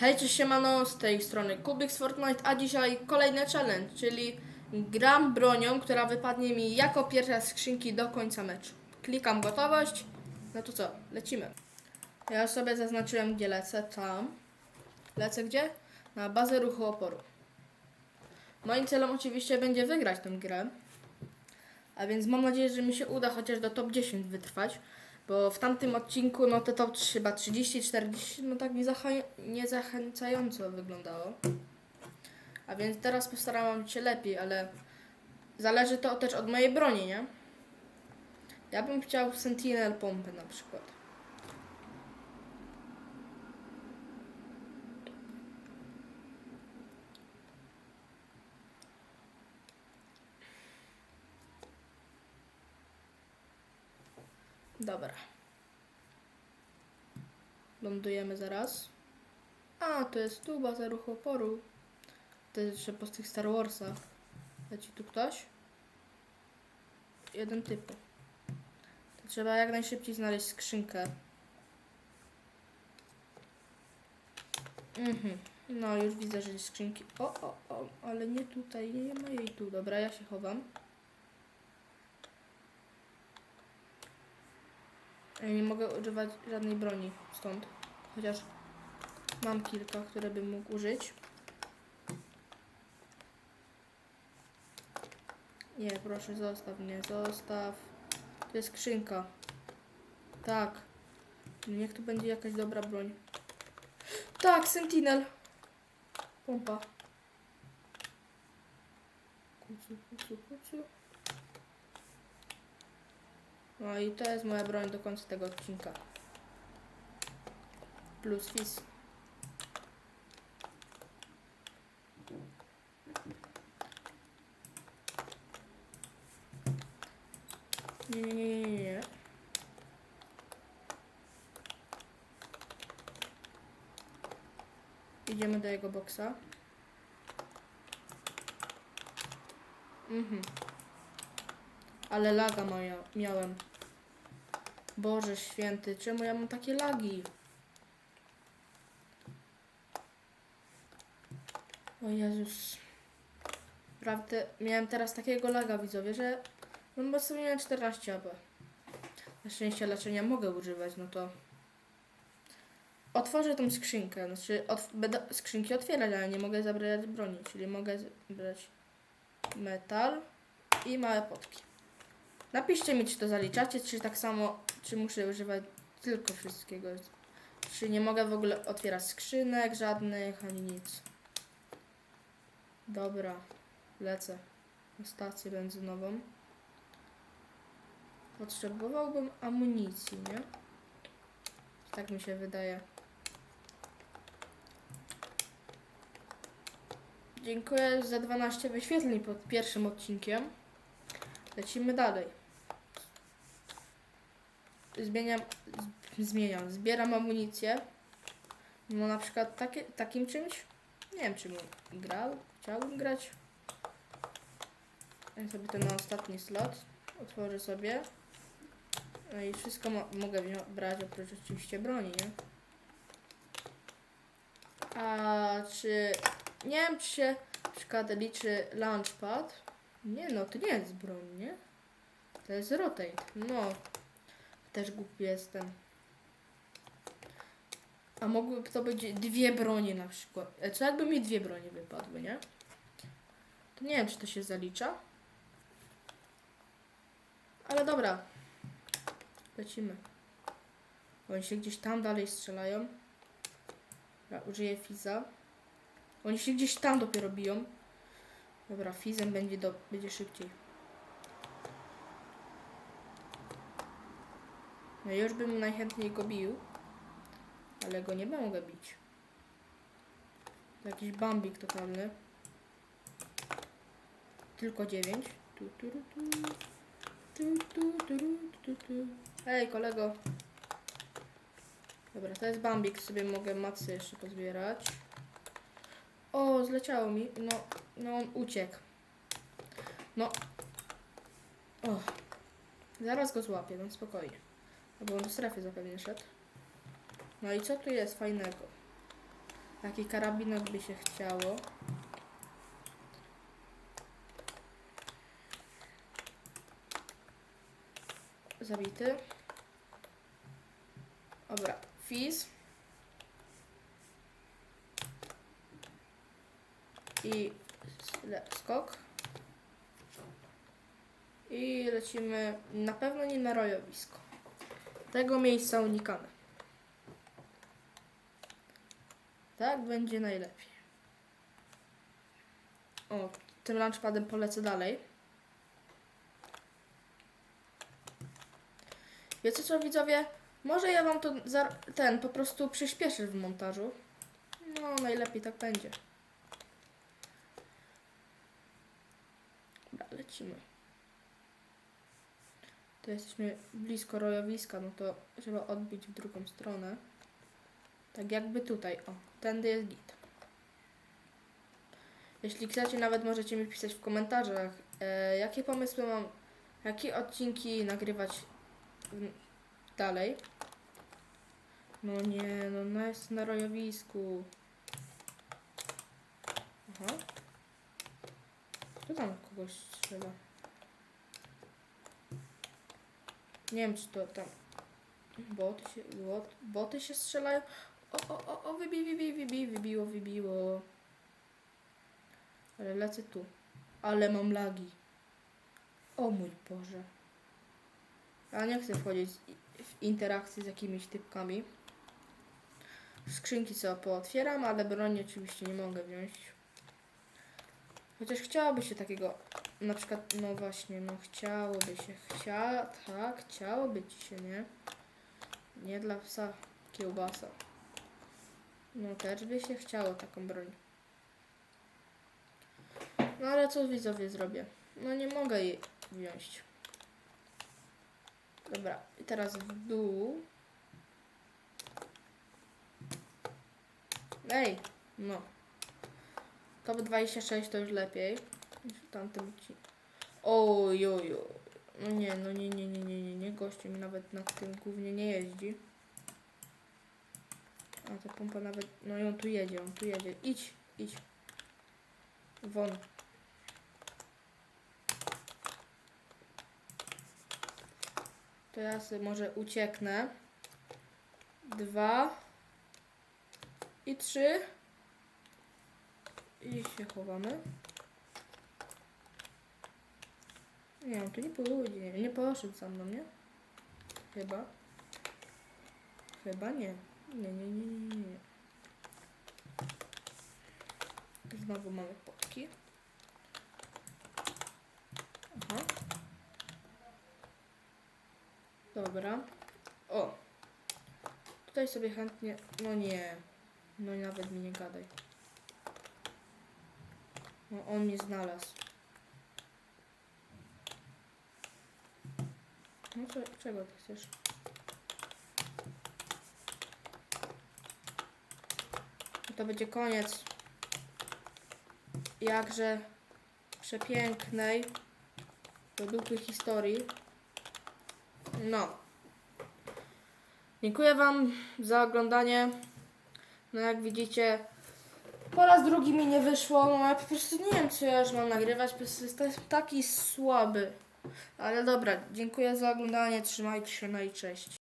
Hej, cześć siemano, z tej strony Kubik z Fortnite, a dzisiaj kolejny challenge, czyli gram bronią, która wypadnie mi jako pierwsza z skrzynki do końca meczu. Klikam gotowość, no to co, lecimy. Ja sobie zaznaczyłem gdzie lecę, tam. Lecę gdzie? Na bazę ruchu oporu. Moim celem oczywiście będzie wygrać tę grę, a więc mam nadzieję, że mi się uda chociaż do top 10 wytrwać. Bo w tamtym odcinku, no to top chyba 30-40, no tak niezacha- niezachęcająco wyglądało. A więc teraz postaram się lepiej, ale zależy to też od mojej broni, nie? Ja bym chciał Sentinel pompy na przykład. Dobra. Lądujemy zaraz. A, to jest tu baza ruchu oporu. To jest jeszcze po tych Star Warsach. Leci tu ktoś? Jeden typu. To trzeba jak najszybciej znaleźć skrzynkę. Mhm. No, już widzę, że jest skrzynki. O, o, o, ale nie tutaj, nie ma jej tu. Dobra, ja się chowam. Nie mogę używać żadnej broni stąd. Chociaż mam kilka, które bym mógł użyć. Nie, proszę, zostaw mnie, zostaw. To jest skrzynka. Tak. Niech tu będzie jakaś dobra broń. Tak, Sentinel. Pompa. Kucu, kucu, kucu. No i to jest moja broń do końca tego odcinka. Plus fizz. Nie, nie, nie, nie, nie. Idziemy do jego boksa. Mhm. Ale laga moja, miałem. Boże święty, czemu ja mam takie lagi? O Jezus. Prawdę, miałem teraz takiego laga widzowie, że no bo sobie miałem 14 AB. Na szczęście leczenia mogę używać, no to otworzę tą skrzynkę, znaczy otw- będę skrzynki otwierać, ale nie mogę zabrać broni, czyli mogę zabrać metal i małe potki. Napiszcie mi, czy to zaliczacie, czy tak samo, czy muszę używać tylko wszystkiego. Czy nie mogę w ogóle otwierać skrzynek żadnych, ani nic. Dobra, lecę na stację benzynową. Potrzebowałbym amunicji, nie? Tak mi się wydaje. Dziękuję za 12 wyświetleń pod pierwszym odcinkiem. Lecimy dalej. Zmieniam, zmieniam, zbieram amunicję. No na przykład takie, takim czymś. Nie wiem czym grał, chciałbym grać. Ja sobie ten na ostatni slot. Otworzę sobie. No i wszystko mo mogę brać oprócz oczywiście broni, nie? A czy... Nie wiem, czy się na przykład liczy launchpad. Nie no, to nie jest broń, nie? To jest rotate. No. Też głupi jestem. A mogłyby to być dwie bronie na przykład. E, Co jakby mi dwie bronie wypadły, nie? To nie wiem, czy to się zalicza. Ale dobra. Lecimy. Oni się gdzieś tam dalej strzelają. Użyję Fiza. Oni się gdzieś tam dopiero biją. Dobra, Fizem będzie, do, będzie szybciej. No już bym najchętniej go bił. Ale go nie mogę bić. Jakiś bambik totalny. Tylko 9. Tu, tu, tu, tu. Tu, tu, tu. Hej, kolego. Dobra, to jest bambik. Sobie mogę macy jeszcze pozbierać. O, zleciało mi. No, no on uciekł. No. O. Zaraz go złapię, no spokojnie. No bo on do strefy zapewne szedł. No i co tu jest fajnego? Jaki karabinek by się chciało? Zabity. Dobra, Fizz. I skok. I lecimy na pewno nie na rojowisko. Tego miejsca unikamy. Tak będzie najlepiej. O, tym launchpadem polecę dalej. Wiecie co widzowie? Może ja wam to ten po prostu przyspieszę w montażu. No, najlepiej tak będzie. Dobra, lecimy. To jesteśmy blisko rojowiska, no to trzeba odbić w drugą stronę. Tak jakby tutaj, o, tędy jest git. Jeśli chcecie, nawet możecie mi pisać w komentarzach, e, jakie pomysły mam, jakie odcinki nagrywać dalej. No nie, no no jest na rojowisku. Aha. Kto tam kogoś strzela? Nie wiem, czy to tam boty się, bot, boty się strzelają. O, o, o, o, wybij, wybij, wybij, wybiło, wybiło. Ale lecę tu. Ale mam lagi. O mój Boże. Ja nie chcę wchodzić w interakcję z jakimiś typkami. Skrzynki sobie pootwieram, ale broni oczywiście nie mogę wziąć. Chociaż chciałoby się takiego, na przykład, no właśnie, no chciałoby się, chcia, tak, chciałoby ci się, nie? Nie dla psa kiełbasa. No też by się chciało taką broń. No ale co widzowie zrobię? No nie mogę jej wziąć. Dobra, i teraz w dół. Ej, no. Top 26 to już lepiej w tamtym odcinku. Ojojo. No nie, no nie, nie, nie, nie, nie, nie. Gościu mi nawet na tym głównie nie jeździ. A ta pompa nawet, no i on tu jedzie, on tu jedzie. Idź, idź. Won. To ja sobie może ucieknę. Dwa. I trzy. I się chowamy. Nie, on tu nie pójdzie. Nie poszedł za mną, nie? Chyba. Chyba nie. Nie, nie, nie, nie, nie. Znowu mamy potki. Aha. Dobra. O. Tutaj sobie chętnie... No nie. No nawet mi nie gadaj. No on mnie znalazł. No co, czego ty chcesz? No to będzie koniec. Jakże przepięknej do dupy historii. No. Dziękuję Wam za oglądanie. No jak widzicie, po raz drugi mi nie wyszło. No ja po prostu nie wiem, co ja już mam nagrywać. Po prostu jestem taki słaby. Ale dobra, dziękuję za oglądanie. Trzymajcie się, no i cześć.